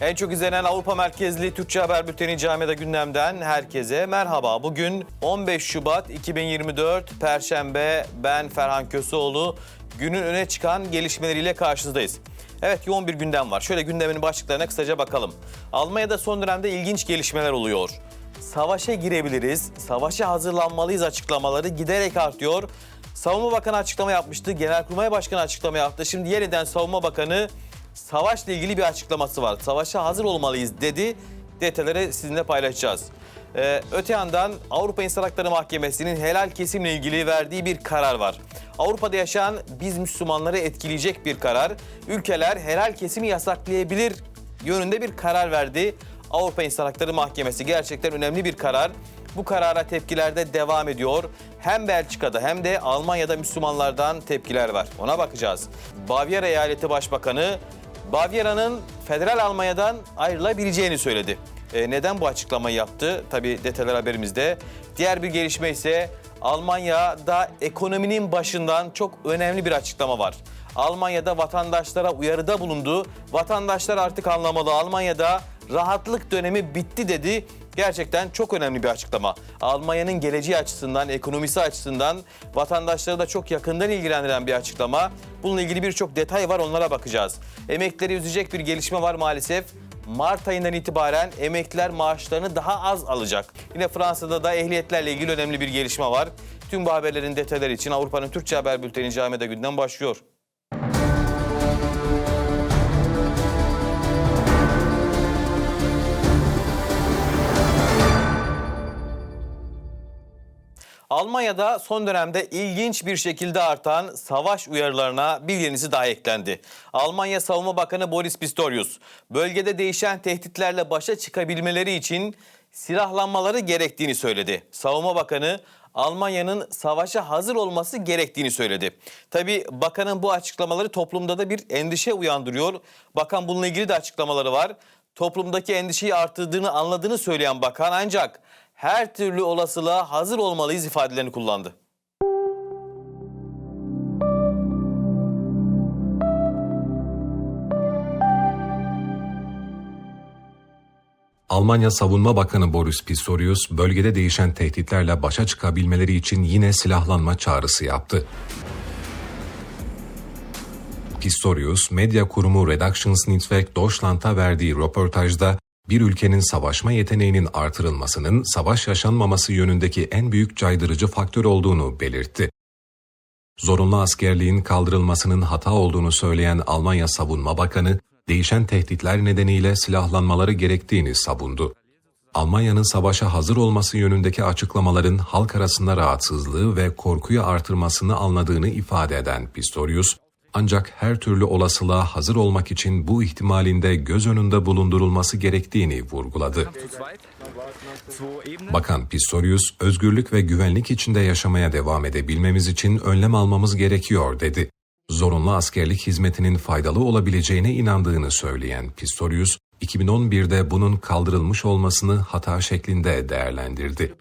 En çok izlenen Avrupa merkezli Türkçe Haber Bülteni Camiada gündemden herkese merhaba. Bugün 15 Şubat 2024 Perşembe ben Ferhan Köseoğlu günün öne çıkan gelişmeleriyle karşınızdayız. Evet yoğun bir gündem var. Şöyle gündemin başlıklarına kısaca bakalım. Almanya'da son dönemde ilginç gelişmeler oluyor. Savaşa girebiliriz, savaşa hazırlanmalıyız açıklamaları giderek artıyor. Savunma Bakanı açıklama yapmıştı, Genelkurmay Başkanı açıklama yaptı. Şimdi yeniden Savunma Bakanı savaşla ilgili bir açıklaması var. Savaşa hazır olmalıyız dedi. Detayları sizinle paylaşacağız. Ee, öte yandan Avrupa İnsan Hakları Mahkemesi'nin helal kesimle ilgili verdiği bir karar var. Avrupa'da yaşayan biz Müslümanları etkileyecek bir karar. Ülkeler helal kesimi yasaklayabilir yönünde bir karar verdi. Avrupa İnsan Hakları Mahkemesi gerçekten önemli bir karar. Bu karara tepkiler de devam ediyor. Hem Belçika'da hem de Almanya'da Müslümanlardan tepkiler var. Ona bakacağız. Bavyera Eyaleti Başbakanı Bavyera'nın federal Almanya'dan ayrılabileceğini söyledi. E, neden bu açıklamayı yaptı? Tabii detaylar haberimizde. Diğer bir gelişme ise Almanya'da ekonominin başından çok önemli bir açıklama var. Almanya'da vatandaşlara uyarıda bulundu. Vatandaşlar artık anlamalı. Almanya'da rahatlık dönemi bitti dedi. Gerçekten çok önemli bir açıklama. Almanya'nın geleceği açısından, ekonomisi açısından vatandaşları da çok yakından ilgilendiren bir açıklama. Bununla ilgili birçok detay var onlara bakacağız. Emeklileri üzecek bir gelişme var maalesef. Mart ayından itibaren emekliler maaşlarını daha az alacak. Yine Fransa'da da ehliyetlerle ilgili önemli bir gelişme var. Tüm bu haberlerin detayları için Avrupa'nın Türkçe Haber Bülteni Cami'de günden başlıyor. Almanya'da son dönemde ilginç bir şekilde artan savaş uyarılarına bir yenisi daha eklendi. Almanya Savunma Bakanı Boris Pistorius, bölgede değişen tehditlerle başa çıkabilmeleri için silahlanmaları gerektiğini söyledi. Savunma Bakanı Almanya'nın savaşa hazır olması gerektiğini söyledi. Tabi bakanın bu açıklamaları toplumda da bir endişe uyandırıyor. Bakan bununla ilgili de açıklamaları var. Toplumdaki endişeyi arttırdığını anladığını söyleyen bakan ancak her türlü olasılığa hazır olmalıyız ifadelerini kullandı. Almanya Savunma Bakanı Boris Pistorius, bölgede değişen tehditlerle başa çıkabilmeleri için yine silahlanma çağrısı yaptı. Pistorius, medya kurumu Redaktionsnetzwerk Deutschland'a verdiği röportajda bir ülkenin savaşma yeteneğinin artırılmasının savaş yaşanmaması yönündeki en büyük caydırıcı faktör olduğunu belirtti. Zorunlu askerliğin kaldırılmasının hata olduğunu söyleyen Almanya Savunma Bakanı, değişen tehditler nedeniyle silahlanmaları gerektiğini savundu. Almanya'nın savaşa hazır olması yönündeki açıklamaların halk arasında rahatsızlığı ve korkuyu artırmasını anladığını ifade eden Pistorius, ancak her türlü olasılığa hazır olmak için bu ihtimalinde göz önünde bulundurulması gerektiğini vurguladı. Bakan Pistorius, özgürlük ve güvenlik içinde yaşamaya devam edebilmemiz için önlem almamız gerekiyor dedi. Zorunlu askerlik hizmetinin faydalı olabileceğine inandığını söyleyen Pistorius, 2011'de bunun kaldırılmış olmasını hata şeklinde değerlendirdi.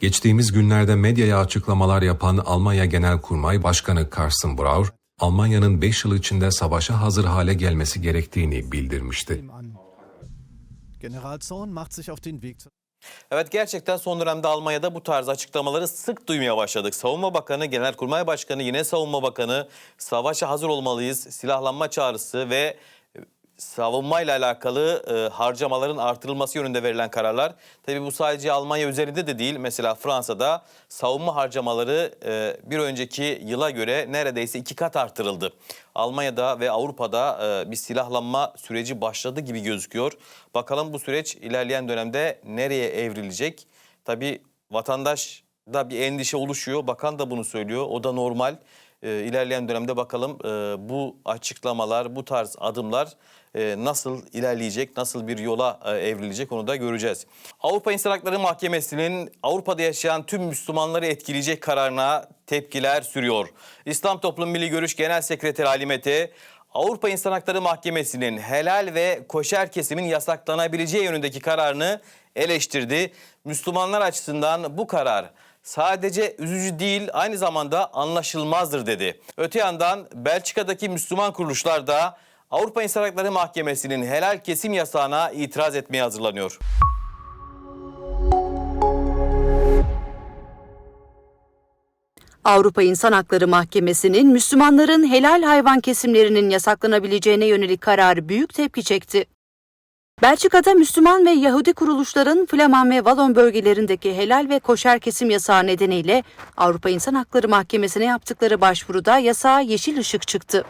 Geçtiğimiz günlerde medyaya açıklamalar yapan Almanya Genelkurmay Başkanı Carsten Brauer, Almanya'nın 5 yıl içinde savaşa hazır hale gelmesi gerektiğini bildirmişti. Evet gerçekten son dönemde Almanya'da bu tarz açıklamaları sık duymaya başladık. Savunma Bakanı, Genelkurmay Başkanı, yine Savunma Bakanı savaşa hazır olmalıyız, silahlanma çağrısı ve savunmayla alakalı e, harcamaların artırılması yönünde verilen kararlar. Tabii bu sadece Almanya üzerinde de değil. Mesela Fransa'da savunma harcamaları e, bir önceki yıla göre neredeyse iki kat artırıldı. Almanya'da ve Avrupa'da e, bir silahlanma süreci başladı gibi gözüküyor. Bakalım bu süreç ilerleyen dönemde nereye evrilecek? Tabii vatandaşda bir endişe oluşuyor. Bakan da bunu söylüyor. O da normal. E, ilerleyen dönemde bakalım e, bu açıklamalar, bu tarz adımlar e, nasıl ilerleyecek, nasıl bir yola e, evrilecek onu da göreceğiz. Avrupa İnsan Hakları Mahkemesi'nin Avrupa'da yaşayan tüm Müslümanları etkileyecek kararına tepkiler sürüyor. İslam Toplum Milli Görüş Genel Sekreteri Ali Mete, Avrupa İnsan Hakları Mahkemesi'nin helal ve koşer kesimin yasaklanabileceği yönündeki kararını eleştirdi. Müslümanlar açısından bu karar sadece üzücü değil aynı zamanda anlaşılmazdır dedi. Öte yandan Belçika'daki Müslüman kuruluşlar da Avrupa İnsan Hakları Mahkemesi'nin helal kesim yasağına itiraz etmeye hazırlanıyor. Avrupa İnsan Hakları Mahkemesi'nin Müslümanların helal hayvan kesimlerinin yasaklanabileceğine yönelik kararı büyük tepki çekti. Belçika'da Müslüman ve Yahudi kuruluşların Flaman ve Wallon bölgelerindeki helal ve koşer kesim yasağı nedeniyle Avrupa İnsan Hakları Mahkemesi'ne yaptıkları başvuruda yasağa yeşil ışık çıktı.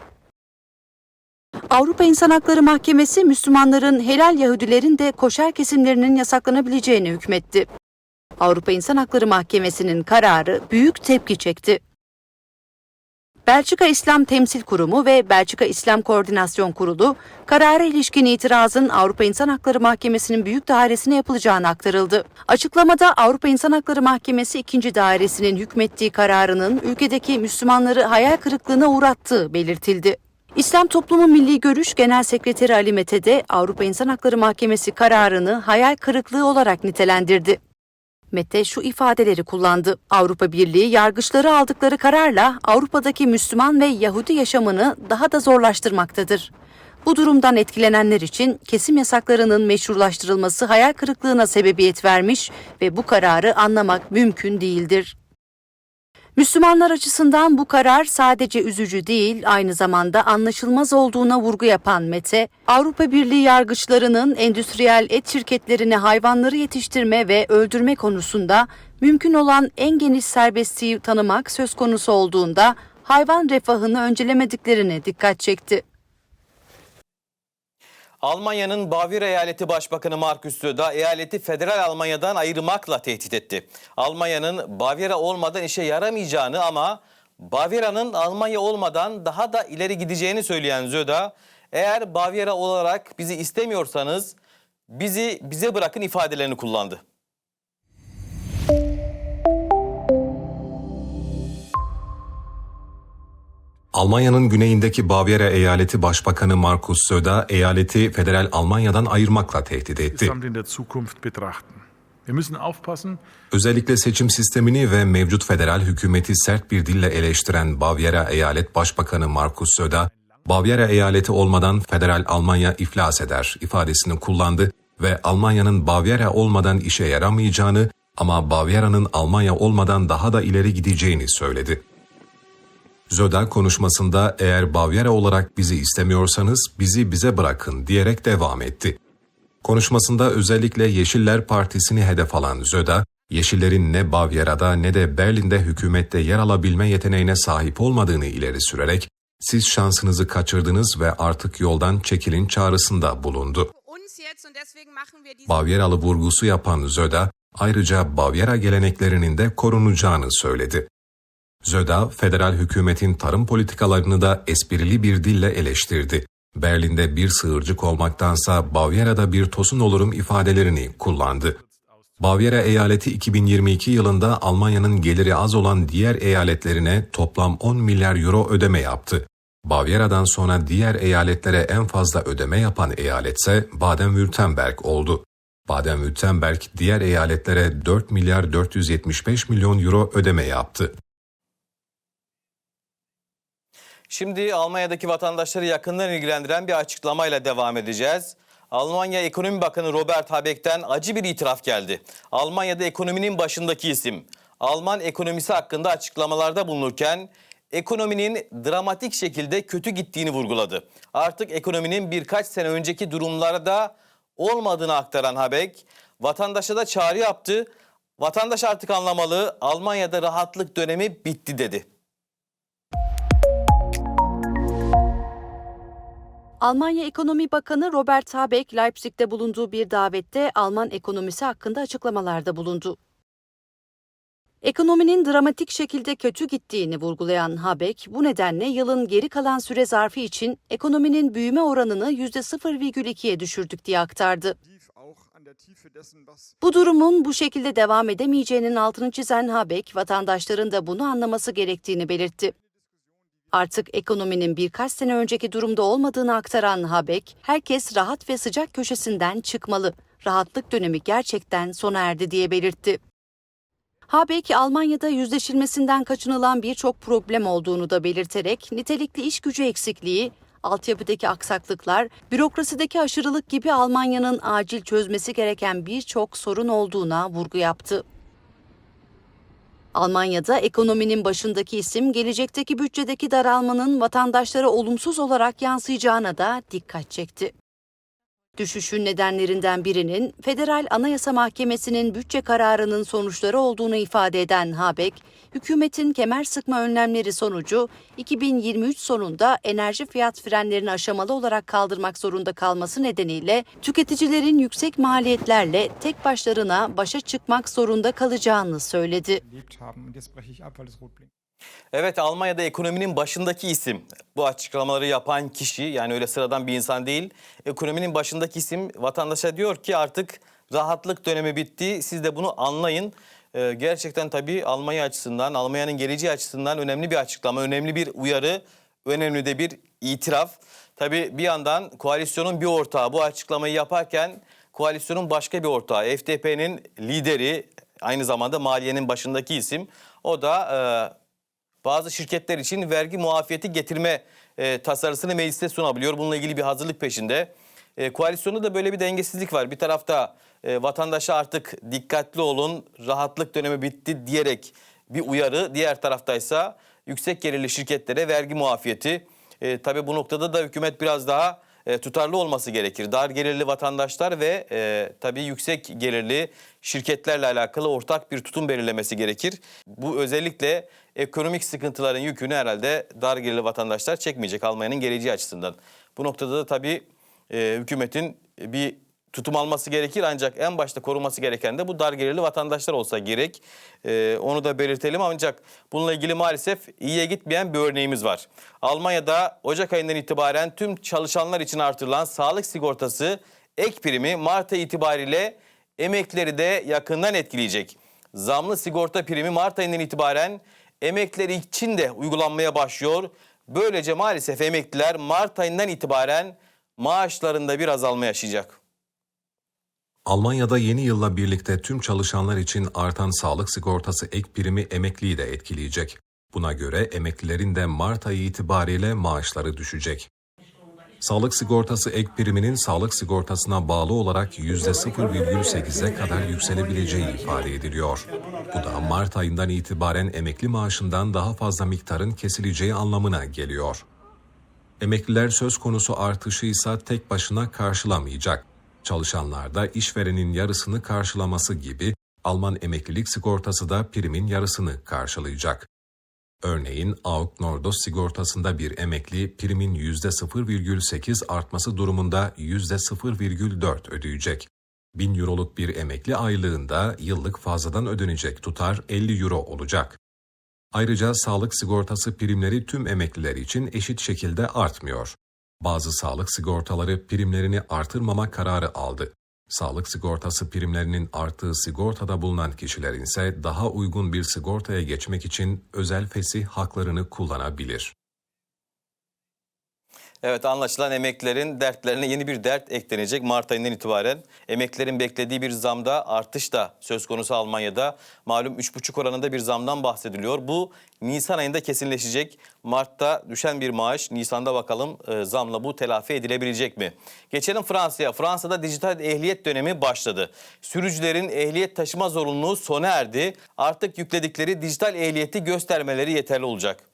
Avrupa İnsan Hakları Mahkemesi Müslümanların helal Yahudilerin de koşer kesimlerinin yasaklanabileceğini hükmetti. Avrupa İnsan Hakları Mahkemesi'nin kararı büyük tepki çekti. Belçika İslam Temsil Kurumu ve Belçika İslam Koordinasyon Kurulu, karara ilişkin itirazın Avrupa İnsan Hakları Mahkemesi'nin büyük dairesine yapılacağını aktarıldı. Açıklamada Avrupa İnsan Hakları Mahkemesi 2. Dairesi'nin hükmettiği kararının ülkedeki Müslümanları hayal kırıklığına uğrattığı belirtildi. İslam Toplumu Milli Görüş Genel Sekreteri Ali Mete de Avrupa İnsan Hakları Mahkemesi kararını hayal kırıklığı olarak nitelendirdi. Mete şu ifadeleri kullandı. Avrupa Birliği yargıçları aldıkları kararla Avrupa'daki Müslüman ve Yahudi yaşamını daha da zorlaştırmaktadır. Bu durumdan etkilenenler için kesim yasaklarının meşrulaştırılması hayal kırıklığına sebebiyet vermiş ve bu kararı anlamak mümkün değildir. Müslümanlar açısından bu karar sadece üzücü değil, aynı zamanda anlaşılmaz olduğuna vurgu yapan Mete, Avrupa Birliği yargıçlarının endüstriyel et şirketlerine hayvanları yetiştirme ve öldürme konusunda mümkün olan en geniş serbestliği tanımak söz konusu olduğunda hayvan refahını öncelemediklerine dikkat çekti. Almanya'nın Bavyera Eyaleti Başbakanı Markus Söder eyaleti federal Almanya'dan ayırmakla tehdit etti. Almanya'nın Bavyera olmadan işe yaramayacağını ama Bavyera'nın Almanya olmadan daha da ileri gideceğini söyleyen Söder, eğer Bavyera olarak bizi istemiyorsanız bizi bize bırakın ifadelerini kullandı. Almanya'nın güneyindeki Bavyera eyaleti başbakanı Markus Söder eyaleti federal Almanya'dan ayırmakla tehdit etti. Özellikle seçim sistemini ve mevcut federal hükümeti sert bir dille eleştiren Bavyera Eyalet Başbakanı Markus Söder, Bavyera eyaleti olmadan federal Almanya iflas eder ifadesini kullandı ve Almanya'nın Bavyera olmadan işe yaramayacağını ama Bavyera'nın Almanya olmadan daha da ileri gideceğini söyledi. Zöder konuşmasında eğer Bavyera olarak bizi istemiyorsanız bizi bize bırakın diyerek devam etti. Konuşmasında özellikle Yeşiller Partisi'ni hedef alan Zöda, Yeşillerin ne Bavyera'da ne de Berlin'de hükümette yer alabilme yeteneğine sahip olmadığını ileri sürerek, siz şansınızı kaçırdınız ve artık yoldan çekilin çağrısında bulundu. Bavyeralı vurgusu yapan Zöda, ayrıca Bavyera geleneklerinin de korunacağını söyledi. Zöda, federal hükümetin tarım politikalarını da esprili bir dille eleştirdi. Berlin'de bir sığırcık olmaktansa Bavyera'da bir tosun olurum ifadelerini kullandı. Bavyera eyaleti 2022 yılında Almanya'nın geliri az olan diğer eyaletlerine toplam 10 milyar euro ödeme yaptı. Bavyera'dan sonra diğer eyaletlere en fazla ödeme yapan eyaletse Baden-Württemberg oldu. Baden-Württemberg diğer eyaletlere 4 milyar 475 milyon euro ödeme yaptı. Şimdi Almanya'daki vatandaşları yakından ilgilendiren bir açıklamayla devam edeceğiz. Almanya Ekonomi Bakanı Robert Habeck'ten acı bir itiraf geldi. Almanya'da ekonominin başındaki isim. Alman ekonomisi hakkında açıklamalarda bulunurken ekonominin dramatik şekilde kötü gittiğini vurguladı. Artık ekonominin birkaç sene önceki durumlarda olmadığını aktaran Habeck, vatandaşa da çağrı yaptı. Vatandaş artık anlamalı, Almanya'da rahatlık dönemi bitti dedi. Almanya Ekonomi Bakanı Robert Habeck, Leipzig'te bulunduğu bir davette Alman ekonomisi hakkında açıklamalarda bulundu. Ekonominin dramatik şekilde kötü gittiğini vurgulayan Habeck, bu nedenle yılın geri kalan süre zarfı için ekonominin büyüme oranını %0,2'ye düşürdük diye aktardı. Bu durumun bu şekilde devam edemeyeceğinin altını çizen Habeck, vatandaşların da bunu anlaması gerektiğini belirtti. Artık ekonominin birkaç sene önceki durumda olmadığını aktaran Habeck, herkes rahat ve sıcak köşesinden çıkmalı. Rahatlık dönemi gerçekten sona erdi diye belirtti. Habeck, Almanya'da yüzleşilmesinden kaçınılan birçok problem olduğunu da belirterek nitelikli iş gücü eksikliği, Altyapıdaki aksaklıklar, bürokrasideki aşırılık gibi Almanya'nın acil çözmesi gereken birçok sorun olduğuna vurgu yaptı. Almanya'da ekonominin başındaki isim gelecekteki bütçedeki daralmanın vatandaşlara olumsuz olarak yansıyacağına da dikkat çekti. Düşüşün nedenlerinden birinin Federal Anayasa Mahkemesi'nin bütçe kararının sonuçları olduğunu ifade eden Habeck, hükümetin kemer sıkma önlemleri sonucu 2023 sonunda enerji fiyat frenlerini aşamalı olarak kaldırmak zorunda kalması nedeniyle tüketicilerin yüksek maliyetlerle tek başlarına başa çıkmak zorunda kalacağını söyledi. Evet Almanya'da ekonominin başındaki isim. Bu açıklamaları yapan kişi yani öyle sıradan bir insan değil. Ekonominin başındaki isim vatandaşa diyor ki artık rahatlık dönemi bitti. Siz de bunu anlayın. Ee, gerçekten tabii Almanya açısından, Almanya'nın geleceği açısından önemli bir açıklama, önemli bir uyarı, önemli de bir itiraf. Tabii bir yandan koalisyonun bir ortağı bu açıklamayı yaparken koalisyonun başka bir ortağı FDP'nin lideri aynı zamanda maliyenin başındaki isim. O da e, bazı şirketler için vergi muafiyeti getirme e, tasarısını mecliste sunabiliyor. Bununla ilgili bir hazırlık peşinde. E, koalisyonda da böyle bir dengesizlik var. Bir tarafta e, vatandaşa artık dikkatli olun, rahatlık dönemi bitti diyerek bir uyarı. Diğer taraftaysa yüksek gelirli şirketlere vergi muafiyeti. E, tabii bu noktada da hükümet biraz daha e, tutarlı olması gerekir. Dar gelirli vatandaşlar ve e, tabii yüksek gelirli şirketlerle alakalı ortak bir tutum belirlemesi gerekir. Bu özellikle ekonomik sıkıntıların yükünü herhalde dar gelirli vatandaşlar çekmeyecek Almanya'nın geleceği açısından. Bu noktada da tabii e, hükümetin bir tutum alması gerekir ancak en başta koruması gereken de bu dar gelirli vatandaşlar olsa gerek. Ee, onu da belirtelim ancak bununla ilgili maalesef iyiye gitmeyen bir örneğimiz var. Almanya'da Ocak ayından itibaren tüm çalışanlar için artırılan sağlık sigortası ek primi Mart ayı itibariyle emeklileri de yakından etkileyecek. Zamlı sigorta primi Mart ayından itibaren emeklileri için de uygulanmaya başlıyor. Böylece maalesef emekliler Mart ayından itibaren maaşlarında bir azalma yaşayacak. Almanya'da yeni yılla birlikte tüm çalışanlar için artan sağlık sigortası ek primi emekliyi de etkileyecek. Buna göre emeklilerin de Mart ayı itibariyle maaşları düşecek. Sağlık sigortası ek priminin sağlık sigortasına bağlı olarak %0,8'e kadar yükselebileceği ifade ediliyor. Bu da Mart ayından itibaren emekli maaşından daha fazla miktarın kesileceği anlamına geliyor. Emekliler söz konusu artışı ise tek başına karşılamayacak. Çalışanlar da işverenin yarısını karşılaması gibi Alman emeklilik sigortası da primin yarısını karşılayacak. Örneğin AUK Nordos sigortasında bir emekli primin %0,8 artması durumunda %0,4 ödeyecek. 1000 euroluk bir emekli aylığında yıllık fazladan ödenecek tutar 50 euro olacak. Ayrıca sağlık sigortası primleri tüm emekliler için eşit şekilde artmıyor. Bazı sağlık sigortaları primlerini artırmama kararı aldı. Sağlık sigortası primlerinin arttığı sigortada bulunan kişilerin ise daha uygun bir sigortaya geçmek için özel fesih haklarını kullanabilir. Evet anlaşılan emeklilerin dertlerine yeni bir dert eklenecek Mart ayından itibaren. Emeklilerin beklediği bir zamda artış da söz konusu Almanya'da. Malum 3,5 oranında bir zamdan bahsediliyor. Bu Nisan ayında kesinleşecek. Mart'ta düşen bir maaş. Nisan'da bakalım e, zamla bu telafi edilebilecek mi? Geçelim Fransa'ya. Fransa'da dijital ehliyet dönemi başladı. Sürücülerin ehliyet taşıma zorunluluğu sona erdi. Artık yükledikleri dijital ehliyeti göstermeleri yeterli olacak.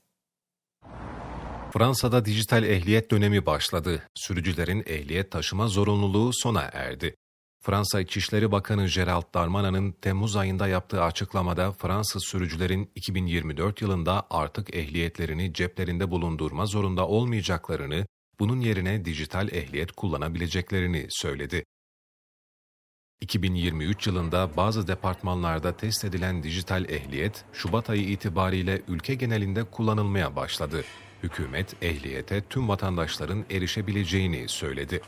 Fransa'da dijital ehliyet dönemi başladı. Sürücülerin ehliyet taşıma zorunluluğu sona erdi. Fransa İçişleri Bakanı Gerald Darmanin'in Temmuz ayında yaptığı açıklamada Fransız sürücülerin 2024 yılında artık ehliyetlerini ceplerinde bulundurma zorunda olmayacaklarını, bunun yerine dijital ehliyet kullanabileceklerini söyledi. 2023 yılında bazı departmanlarda test edilen dijital ehliyet, Şubat ayı itibariyle ülke genelinde kullanılmaya başladı. Hükümet ehliyete tüm vatandaşların erişebileceğini söyledi.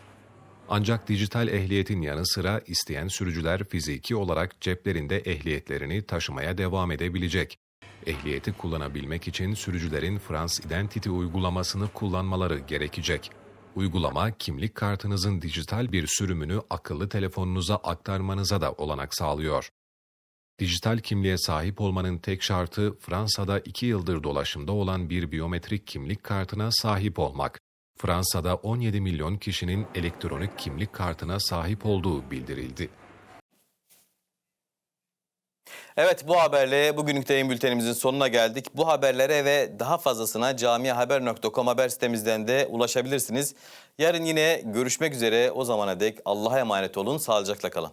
Ancak dijital ehliyetin yanı sıra isteyen sürücüler fiziki olarak ceplerinde ehliyetlerini taşımaya devam edebilecek. Ehliyeti kullanabilmek için sürücülerin France Identity uygulamasını kullanmaları gerekecek. Uygulama kimlik kartınızın dijital bir sürümünü akıllı telefonunuza aktarmanıza da olanak sağlıyor. Dijital kimliğe sahip olmanın tek şartı Fransa'da 2 yıldır dolaşımda olan bir biyometrik kimlik kartına sahip olmak. Fransa'da 17 milyon kişinin elektronik kimlik kartına sahip olduğu bildirildi. Evet bu haberle bugünlük de yayın bültenimizin sonuna geldik. Bu haberlere ve daha fazlasına camiahaber.com haber sitemizden de ulaşabilirsiniz. Yarın yine görüşmek üzere. O zamana dek Allah'a emanet olun. Sağlıcakla kalın.